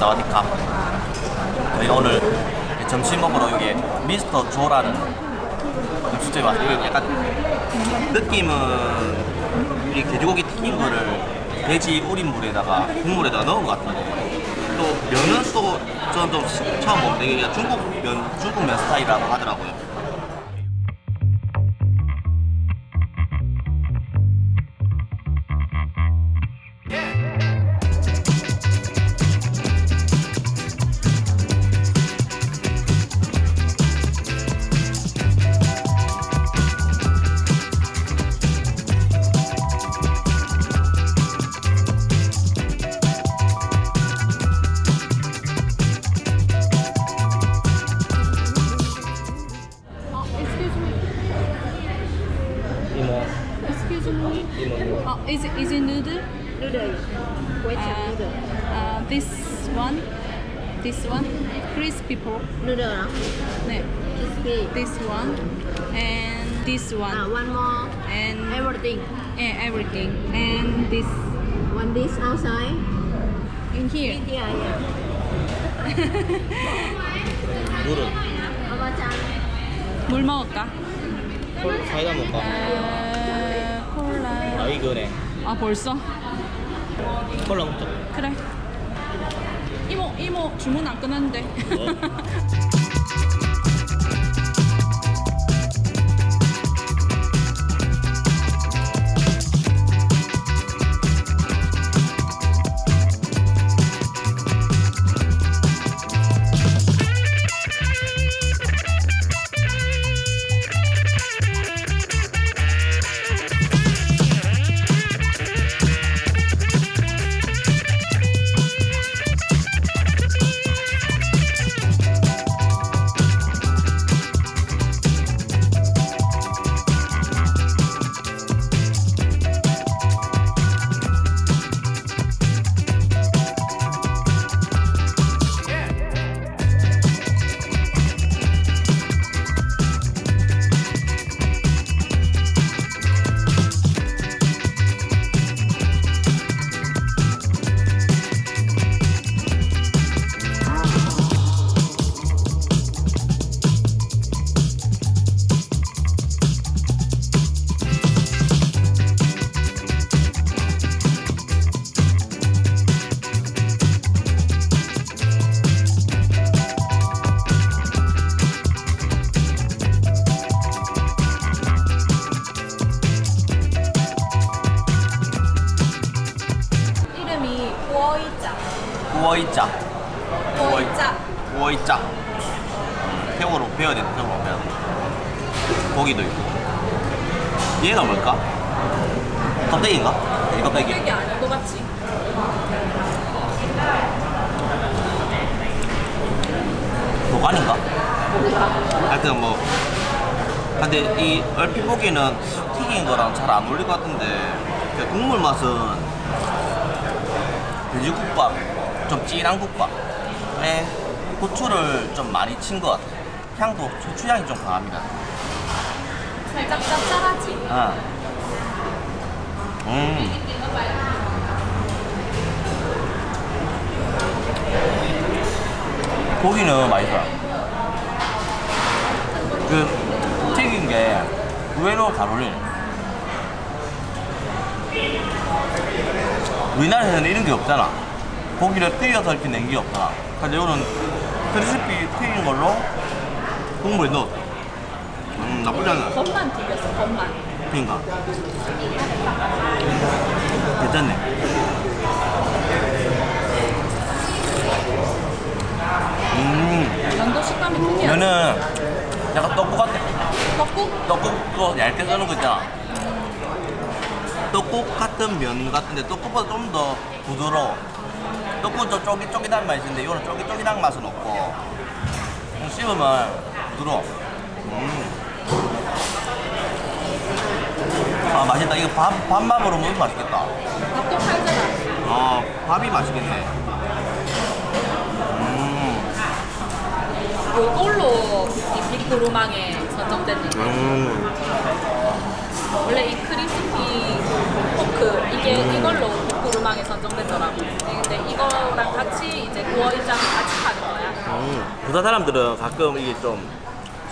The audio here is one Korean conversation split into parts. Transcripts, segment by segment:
사와디카. 저희가 오늘 점심 먹으러 여기 미스터 조라는 음식점에 왔어요. 약간 느낌은 이 돼지고기 튀긴 거를 돼지 우린 물에다가 국물에다가 넣은 것 같은데 또 면은 또 저는 좀 시- 처음 이게 그냥 중국 면 중국 면 스타일이라고 하더라고요. Excuse me. 이모 어, is it, is it noodle? Noodle. Quay chặt Uh, noodle. uh, this one. This one. Crispy pork. Noodle hả? 네. Crispy. This one. And this one. Ah, one more. And Everything. yeah, everything. And this One dish outside. in here. Yeah, yeah. 물은 How much ăn? 물 먹을까? 콜 사이다 먹을까? 에, 콜라. 아아 벌써? 콜라 먹자 그래. 이모 이모 주문 안 끝났는데. 이 워이짜 구어이짜. 구워이짜 태국어로 배워야 돼 태국어로 배워야 돼 고기도 있고 얘가 뭘까? 껍데기인가? 이 껍데기 이게 아닌 것 같지? 도가니인가? 하여튼 뭐 근데 이 얼핏 보기에는 튀긴 거랑 잘 안 어울릴 것 같은데 그 국물 맛은 돼지국밥 좀 진한 국밥에 고추를 좀 많이 친 것 같아 향도 고추향이 좀 강합니다 살짝 짭짤하지? 아. 음. 고기는 맛있어요. 그 튀긴 게 의외로 잘 어울리네. 우리나라에서는 이런 게 없잖아. 고기를 튀겨서 이렇게 낸 게 없잖아. 근데 이거는 크리스피 튀긴 걸로 국물에 넣었어. 음, 나쁘지 않아. 겉만 튀겼어, 겉만. 그니까 괜찮네 음 면도 식감이 특이하지? 면은 약간 떡국 같아 떡국? 떡국도 얇게 써는 거 있잖아 떡국 같은 면 같은데 떡국보다 좀 더 부드러워 떡국은 좀 쫄깃쫄깃한 맛이 있는데 이거는 쫄깃쫄깃한 맛은 없고 좀 씹으면 부드러워 음. 아 맛있다 이거 밥, 밥밥으로 먹으면 맛있겠다 밥도 팔잖아. 아 밥이 맛있겠네 음, 요걸로 이 빅구르망에 선정된 거. 음. 원래 이 크리스피 포크 이게 이걸로 빅구르망에 선정됐더라고. 근데 이거랑 같이 이제 구워 부산 사람들은 가끔 이게 좀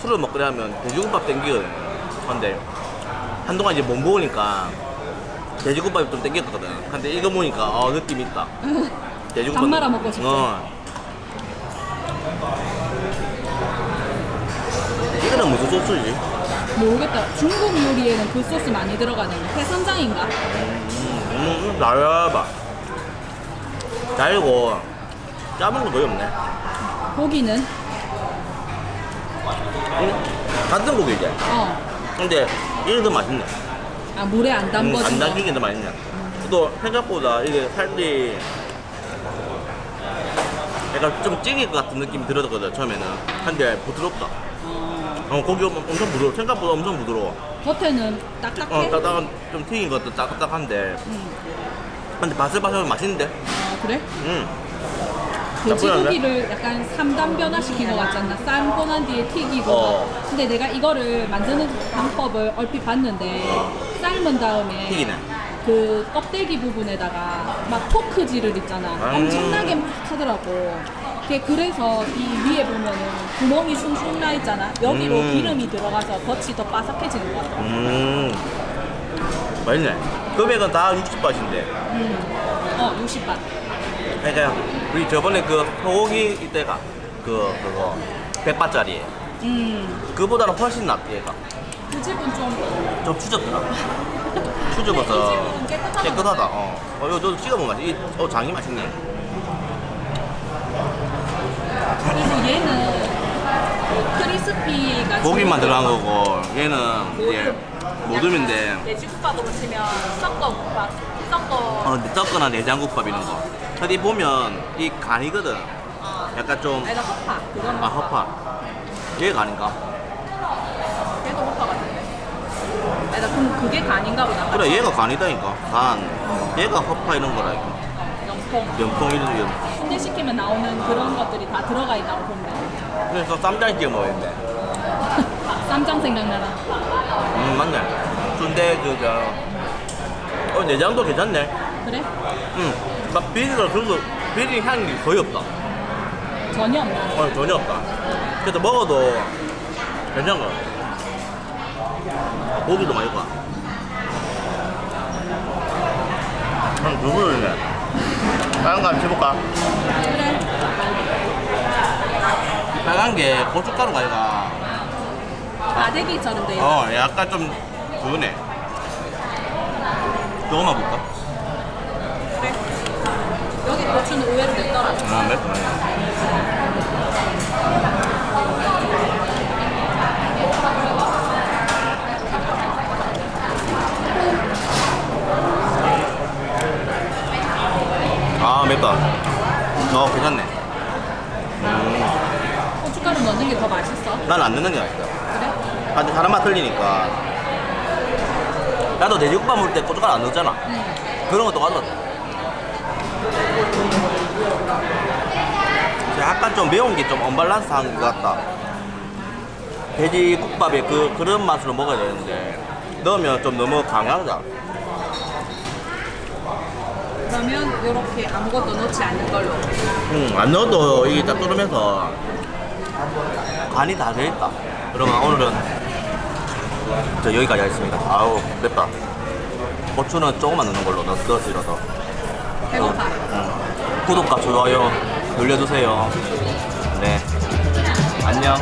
술을 먹거나 하면 돼지국밥 땡기거든. 근데 한동안 이제 못 먹으니까 돼지국밥이 좀 땡겼거든. 근데 이거 보니까 어 느낌 있다. 돼지국밥. 밥 말아 먹고 싶지? 어. 이거는 무슨 소스지? 모르겠다. 중국 요리에는 그 소스 많이 들어가는 해선장인가? 음, 달봐. 달고 짜은 거 거의 없네. 고기는 음, 같은 고기지. 어. 근데 이게 더 맛있네. 아 물에 안 음, 담궈진 안 거. 담기게 더 맛있네. 또 생각보다 이게 살이 약간 좀 찌길 것 같은 느낌이 들었거든 처음에는. 근데 부드럽다. 어 고기 엄청 부드러워. 생각보다 엄청 부드러워. 겉에는 딱딱해. 어 딱딱한 좀 튀긴 것도 딱딱한데. 음. 근데 바슬바슬 맛있는데. 아 그래? 음. 나쁘지 돼지고기를 약간 3단 변화시킨 것 같지 않나? 삶고 난 뒤에 튀기고 어. 근데 내가 이거를 만드는 방법을 얼핏 봤는데 삶은 다음에 튀기네. 그 껍데기 부분에다가 막 포크질을 있잖아 음. 엄청나게 막 하더라고 그게 그래서 이 위에 보면은 구멍이 숭숭 나 있잖아 여기로 음. 기름이 들어가서 겉이 더 바삭해지는 것 같아 음. 맛있네. 금액은 다 60바트인데. 음. 어 60ባት 그러니까 우리 저번에 그 소고기 이때가 그 그거 100바트짜리 음. 그보다는 훨씬 낫대 얘가. 그 집은 좀 좀 추졌더라. 근데 추져서 이 집은 깨끗하다. 깨끗하다. 어. 어, 이거 너 찍어보면 맛있. 이, 어, 장이 맛있네. 그리고 얘는 크리스피가 고기만 들어간 거고 얘는 이제 모둠인데 돼지국밥으로 치면 섞어국밥, 섞어. 어, 근데 섞거나 내장국밥 이런 거. 근데 이 보면 이 간이거든. 어. 약간 좀 아니다 허파. 그거는 아, 허파. 얘가 아닌가? 걔도 허파 같은데. 아니다 그럼 그게 간인가 보다. 그래, 얘가 간이다니까. 간. 얘가 허파 이런 거라니까. 영통. 연통 이런 거. 순대 시키면 나오는 그런 것들이 다 들어가 있다고 보면 돼. 그래서 쌈장 찍어 먹어야 돼. 쌈장 생각나나? 음, 맞네. 순대, 그, 저. 어, 내장도 괜찮네. 그래? 응. 막 비리가 그래서 비리 향이 거의 없다. 전혀 없나? 어, 전혀 없다. 그래서 먹어도 괜찮은 거 같아. 고기도 맛있고. 한 누구였네? 다른 거 한번 해볼까? 그래. 빨간 게 고춧가루가 아니라 다대기처럼 돼 있어. 어 약간 좀 그거네 조금만 볼까? 그래. 여기 고추는 의외로 맵더라. 아 맵네 아 맵다. 어 괜찮네. 음, 고춧가루 넣는 게 더 맛있어. 난 안 넣는 게 맛있어 그래? 아, 근데 사람마다 틀리니까. 나도 돼지국밥 먹을 때 고춧가루 안 넣었잖아. 응. 그런 것도 똑같아 약간 좀 매운 게 좀 언밸런스한 것 같다. 돼지국밥에 그, 그런 맛으로 먹어야 되는데 넣으면 좀 너무 강하다 그러면 이렇게 아무것도 넣지 않는 걸로. 응, 안 넣어도 이게 짭조름해서 간이 다 돼있다. 그러면 오늘은 저 여기까지 하겠습니다. 아우 맵다. 고추는 조금만 넣는 걸로 넣, 넣어서. 배고파. 응. 구독과 좋아요 눌러주세요. 네. 안녕